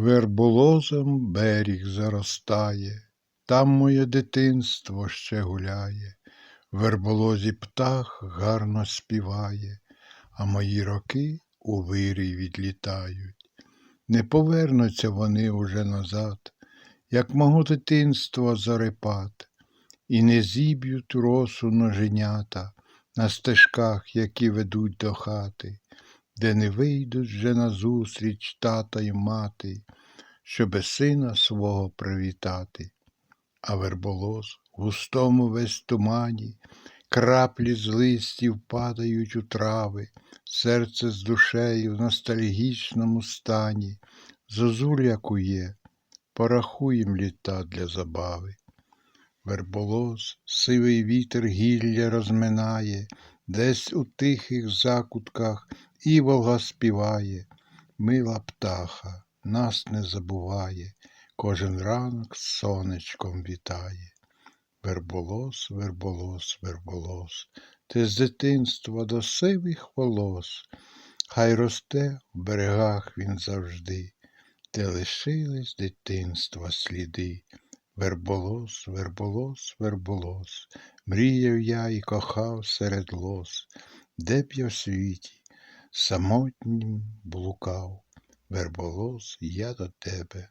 Верболозом беріг заростає, там моє дитинство ще гуляє, в верболозі птах гарно співає, а мої роки у вирій відлітають. Не повернуться вони уже назад, як мого дитинства зарепат, і не зіб'ють росу ноженята на стежках, які ведуть до хати, де не вийдуть вже назустріч тата й мати, щоби сина свого привітати. А верболоз в густому весь тумані, краплі з листів падають у трави, серце з душею в ностальгічному стані, зозуля кує, порахуєм літа для забави. Верболоз, сивий вітер гілля розминає, десь у тихих закутках іволга співає, мила птаха, нас не забуває, кожен ранок сонечком вітає. Верболос, верболос, верболос, ти з дитинства до сивих волос, хай росте в берегах він завжди, де лишились дитинства сліди. Верболос, верболос, верболос, мріяв я і кохав серед лос, де б я в світі самотнім блукав, верболос я до тебе.